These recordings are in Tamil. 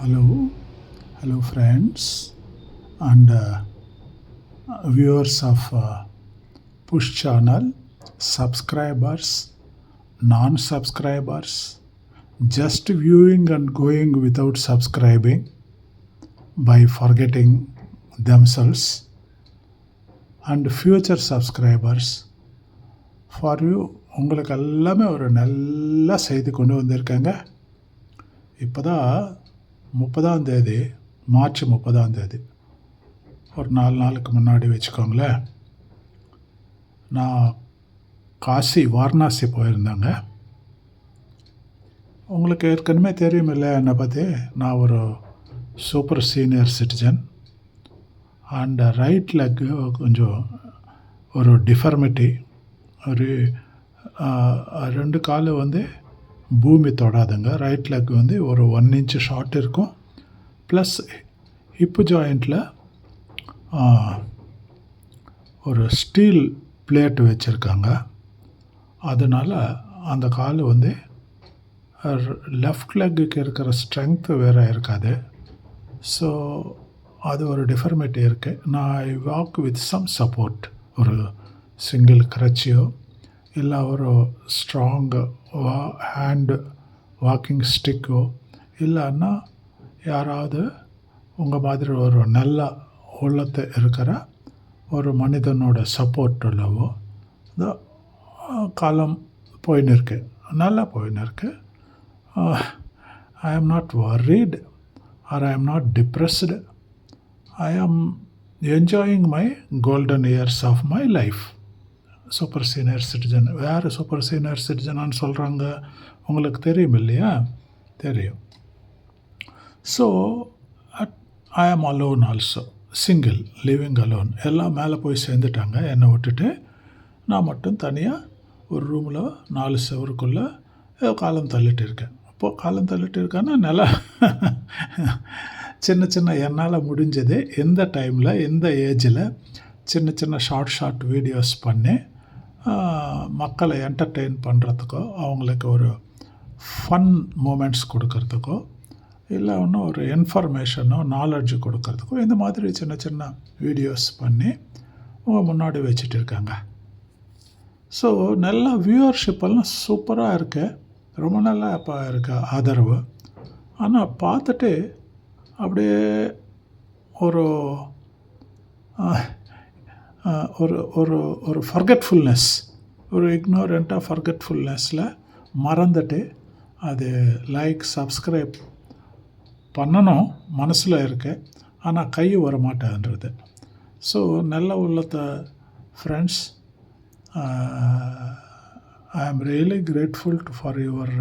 Hello, hello, friends, and uh, viewers of uh, Push channel, subscribers, non subscribers, just viewing and going without subscribing by forgetting themselves, and future subscribers. For you உங்களுக்கு எல்லாமே ஒரு நல்ல செய்தி கொண்டு வந்திருக்கேங்க இப்போ தான் முப்பதாம் தேதி மார்ச் முப்பதாம் தேதி. ஒரு நாலு நாளுக்கு முன்னாடி வச்சுக்கோங்களேன். நான் காசி வாரணாசி போயிருந்தேங்க. உங்களுக்கு ஏற்கனவே தெரியும் இல்லை என்னை பற்றி நான் ஒரு super senior citizen. And right leg கொஞ்சம் ஒரு டிஃபர்மிட்டி. ஒரு ரெண்டு காலு வந்து பூமி தொடாதுங்க. ரைட் லெக் வந்து ஒரு ஒன் இன்ச் ஷார்ட் இருக்கும். ப்ளஸ் ஹிப்பு ஜாயிண்டில் ஒரு ஸ்டீல் பிளேட் வச்சுருக்காங்க. அதனால் அந்த கால் வந்து லெஃப்ட் லெக்குக்கு இருக்கிற ஸ்ட்ரென்த்து வேறு இருக்காது. ஸோ அது ஒரு டிஃபர்மேட்டி இருக்குது நான் I walk with some support ஒரு சிங்கிள் கிரச்சியோ இல்லை ஒரு ஸ்ட்ராங் வா ஹேண்டு வாக்கிங் ஸ்டிக்கோ இல்லைன்னா யாராவது உங்கள் மாதிரி ஒரு நல்ல உள்ளத்தை இருக்கிற ஒரு மனிதனோட சப்போர்ட் உள்ளவோ காலம் போயின்னு இருக்கு நல்லா போயின்னு இருக்கு I am not worried R I ஆம் not depressed I am enjoying my golden years of my life super senior citizen வேறு சூப்பர் சீனியர் சிட்டிசனான்னு சொல்கிறாங்க உங்களுக்கு தெரியும் இல்லையா? தெரியும். So I am alone also single living alone எல்லாம் மேலே போய் சேர்ந்துட்டாங்க. என்னை விட்டுட்டு நான் மட்டும் தனியாக ஒரு ரூமில் நாலு செவருக்குள்ளே ஏதோ காலம் தள்ளிட்டு இருக்கேன். இப்போது காலம் தள்ளிட்டு இருக்கேன்னா நல்லா சின்ன சின்ன என்னால் முடிஞ்சது எந்த டைமில் எந்த ஏஜில் சின்ன சின்ன ஷார்ட் ஷார்ட் வீடியோஸ் பண்ணி மக்களை என்டர்டெயின் பண்ணுறதுக்கோ அவங்களுக்கு ஒரு ஃபன் மூமெண்ட்ஸ் கொடுக்கறதுக்கோ இல்லை ஒன்றும் ஒரு இன்ஃபர்மேஷனோ நாலெட்ஜ் கொடுக்கறதுக்கோ இந்த மாதிரி சின்ன சின்ன வீடியோஸ் பண்ணி உங்கள் முன்னாடி வச்சுட்டு இருக்காங்க. ஸோ நல்லா வியூவர்ஷிப்பெல்லாம் சூப்பராக இருக்கு. ரொம்ப நல்லா இப்போ இருக்க ஆதரவு. ஆனால் பார்த்துட்டு அப்படியே ஒரு ஒரு ஒரு ஒரு ஃபர்கெட்ஃபுல்னஸ் ஒரு இக்னோரண்ட்டாக ஃபர்கெட்ஃபுல்னஸில் மறந்துட்டு அது லைக் சப்ஸ்கிரைப் பண்ணணும் மனசில் இருக்கு ஆனால் கை வர மாட்டேன்றது ஸோ நல்ல உள்ளத்த friends I am really grateful for your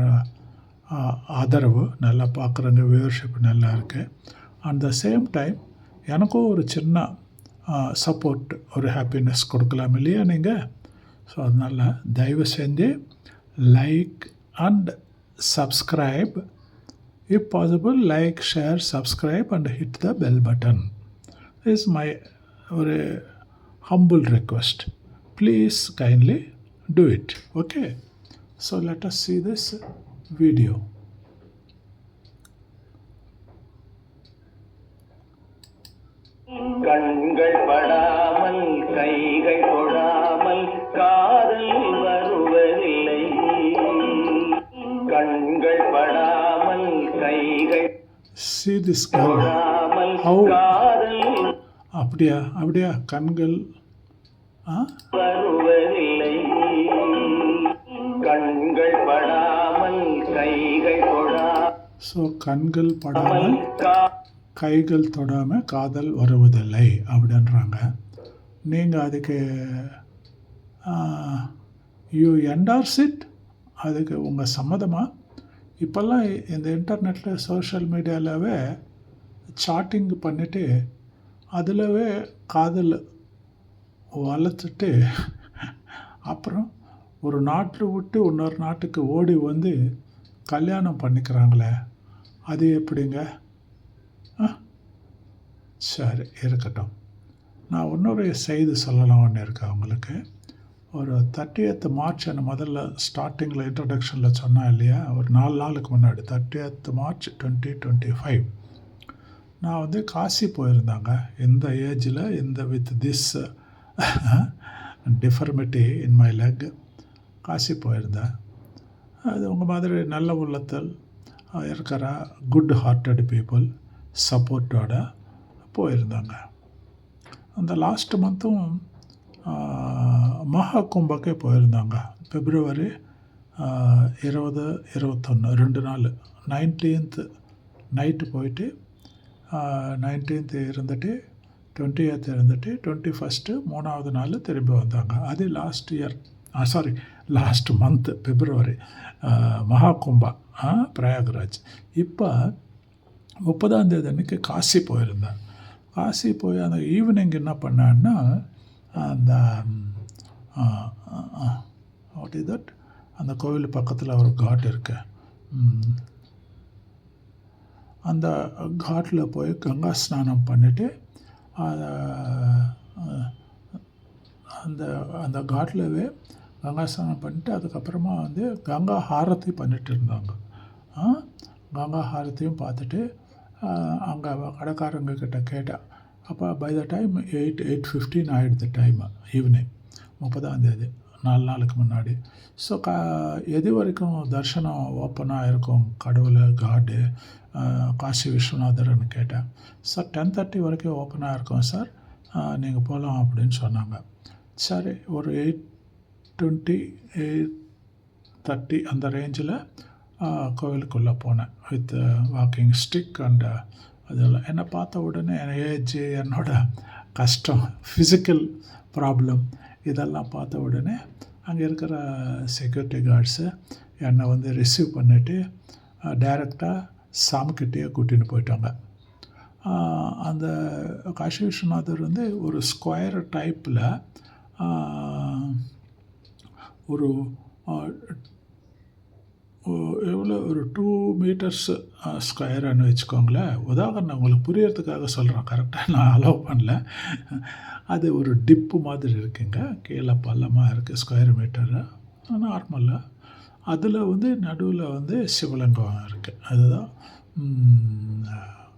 ஆதரவு. நல்லா பார்க்குறங்க வியூவர்ஷிப் நல்லா இருக்குது அட் த சேம் டைம் எனக்கும் ஒரு சின்ன சப்போர்ட் ஒரு ஹாப்பினஸ் கொடுக்கலாம் இல்லையா நீங்கள் ஸோ அதனால் தயவு செஞ்சு like and subscribe if possible like share subscribe and hit the bell button is my ஒரு humble request please kindly do it okay so let us see this video கண்கள் படாமல் கைகள் தொடாமல் காதல் வருவதில்லை. கண்கள் படாமல் கைகள் see this girl How? காதல் அப்படியா அப்படியா கண்கள் வருவதில்லை. கண்கள் படாமல் கைகள் தொடாமல் ஸோ கண்கள் படாமல் கைகள் தொடாமல் காதல் வருவதில்லை அப்படின்றாங்க. நீங்கள் அதுக்கு யூ என்டார்ஸ் இட் அதுக்கு உங்கள் சம்மதமாக இப்போல்லாம் இந்த இன்டர்நெட்டில் சோஷியல் மீடியாவிலவே சாட்டிங் பண்ணிவிட்டு அதிலவே காதல் வளர்த்துட்டு அப்புறம் ஒரு நாட்டில் விட்டு இன்னொரு நாட்டுக்கு ஓடி வந்து கல்யாணம் பண்ணிக்கிறாங்களே அது எப்படிங்க? சரி இருக்கட்டும். நான் இன்னொரு செய்தி சொல்லலாம்னு இருக்கேன் உங்களுக்கு. ஒரு தேர்ட்டியத் மார்ச் என்ன முதல்ல ஸ்டார்டிங்கில் இன்ட்ரடக்ஷனில் சொன்னேன் இல்லையா? ஒரு நாலு நாளுக்கு முன்னாடி thirtieth March twenty twenty five நான் வந்து காசி போயிருந்தாங்க. இந்த ஏஜில் இந்த with this deformity in my leg Kashi போயிருந்தேன். அது உங்கள் மாதிரி நல்ல உள்ளத்தில் இருக்கிற குட் ஹார்ட்டட் பீப்புள் சப்போர்ட்டோட போயிருந்தாங்க. அந்த லாஸ்ட் மந்த்தும் மகா கும்பக்கே போயிருந்தாங்க. பிப்ரவரி இருபது இருபத்தொன்று ரெண்டு நாள். நைன்டீன்த் நைட்டு போயிட்டு நைன்டீன்த் இருந்துட்டு டுவெண்ட்டி எய்த் இருந்துட்டு டுவெண்ட்டி ஃபஸ்ட்டு மூணாவது நாள் திரும்பி வந்தாங்க. அது last year sorry last month February Maha Kumbha Prayagraj. இப்போ முப்பதாம் தேதி அன்றைக்கி காசி போயிருந்தேன். காசி போய் அந்த ஈவினிங் என்ன பண்ணேன்னா அந்த வாட் இஸ் தட் அந்த கோவில் பக்கத்தில் ஒரு காட் இருக்கு. அந்த காட்டில் போய் கங்கா ஸ்நானம் பண்ணிவிட்டு அந்த அந்த காட்டிலவே கங்கா ஸ்நானம் பண்ணிட்டு அதுக்கப்புறமா வந்து கங்கா ஹாரத்தி பண்ணிட்டு இருந்தாங்க. கங்கா ஹாரத்தையும் பார்த்துட்டு அங்கே கடைக்காரங்க கிட்ட கேட்டேன் அப்போ by the time eight eight fifteen ஆகிடுது டைம் ஈவினிங் முப்பதாம் தேதி நாலு நாளுக்கு முன்னாடி. ஸோ கா எது வரைக்கும் தர்ஷனம் ஓப்பனாக இருக்கும்? கடவுள் காடு காசி விஸ்வநாதர்னு கேட்டேன் சார் டென் தேர்ட்டி வரைக்கும் ஓப்பனாக இருக்கும் சார் நீங்கள் போகலாம் அப்படின்னு சொன்னாங்க. சரி ஒரு எயிட் டுவெண்ட்டி எயிட் தேர்ட்டி அந்த ரேஞ்சில் கோவிலுக்குள்ளே போனேன் வித் வாக்கிங் ஸ்டிக் அண்ட் அதெல்லாம். என்னை பார்த்த உடனே என் ஏஜ் என்னோட கஷ்டம் ஃபிசிக்கல் ப்ராப்ளம் இதெல்லாம் பார்த்த உடனே அங்கே இருக்கிற செக்யூரிட்டி கார்ட்ஸு என்னை வந்து ரிசீவ் பண்ணிவிட்டு டைரெக்டாக சாமிக்கிட்டேயே கூட்டின்னு போயிட்டாங்க. அந்த காசி விஸ்வநாதர் வந்து ஒரு ஸ்கொயர் டைப்பில் ஒரு எவ்வளோ ஒரு டூ மீட்டர்ஸ் ஸ்கொயர்னு வச்சுக்கோங்களேன். உதாரணம் உங்களுக்கு புரியறதுக்காக சொல்கிறேன் கரெக்டாக நான் அலோவ் பண்ணல. அது ஒரு டிப்பு மாதிரி இருக்குங்க. கீழே பள்ளமாக இருக்குது ஸ்கொயர் மீட்டரு நார்மலாக அதில் வந்து நடுவில் வந்து சிவலிங்கம் இருக்குது அதுதான்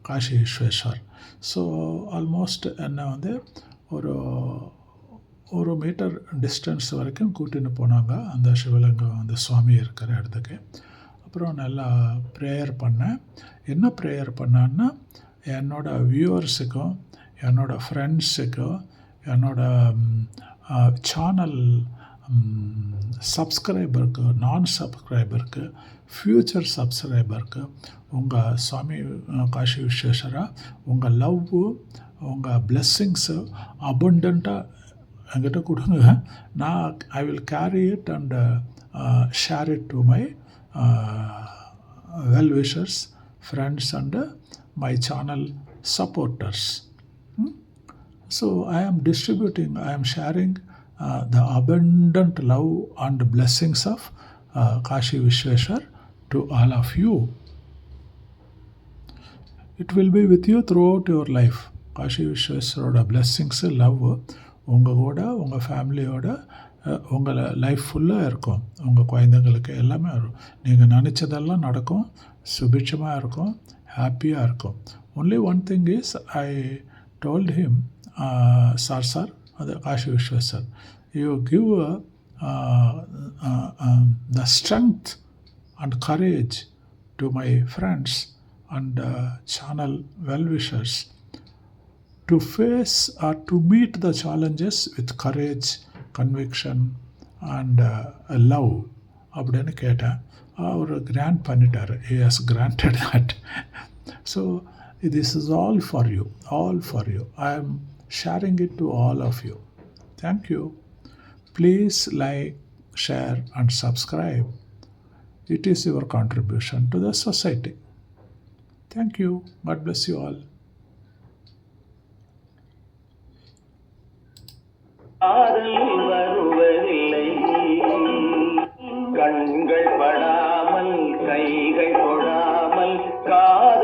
காஷி காசி விஸ்வேஸ்வர் ஸோ ஆல்மோஸ்ட் என்ன வந்து ஒரு ஒரு மீட்டர் டிஸ்டன்ஸ் வரைக்கும் கூட்டின்னு போனாங்க. அந்த சிவலிங்கம் அந்த சுவாமி இருக்கிற இடத்துக்கு. அப்புறம் நல்லா ப்ரேயர் பண்ணேன். என்ன ப்ரேயர் பண்ணான்னா என்னோட வியூவர்ஸுக்கும் என்னோட ஃப்ரெண்ட்ஸுக்கும் என்னோட சேனல் சப்ஸ்கிரைபருக்கு நான் சப்ஸ்கிரைபருக்கு ஃப்யூச்சர் சப்ஸ்கிரைபருக்கு உங்கள் சுவாமி காஷி விஸ்வேஸ்வரா உங்கள் லவ்வு உங்கள் பிளெஸ்ஸிங்ஸு அபண்டண்ட்டாக என்கிட்ட கொடுங்க நான் I will carry it and share it to my well wishers friends and my channel supporters So I am distributing, I am sharing uh, the abundant love and blessings of uh, Kashi Vishweshwar to all of you. It will be with you throughout your life. Kashi விஸ்வேஸ்வரோட blessings love உங்கள் கூட உங்கள் ஃபேமிலியோட உங்களை லைஃப் ஃபுல்லாக இருக்கும். உங்கள் குழந்தைங்களுக்கு எல்லாமே வரும். நீங்கள் நினச்சதெல்லாம் நடக்கும். சுபிட்சமாக இருக்கும். ஹாப்பியாக இருக்கும். Only one thing is I told him sir sir அது Kashi Vishweshwar you give the strength and courage to my friends and channel well wishers to face or to meet the challenges with courage, conviction, and uh, love. அப்படின்னு கேட்டேன் அவர் கிராண்ட் பண்ணிட்டார் he has granted that so this is all for you all for you i am sharing it to all of you thank you please like share and subscribe it is your contribution to the society. Thank you. God bless you காதல் வருவதில்லை. கண்கள் படாமல் கைகள் தொடாமல் காதல்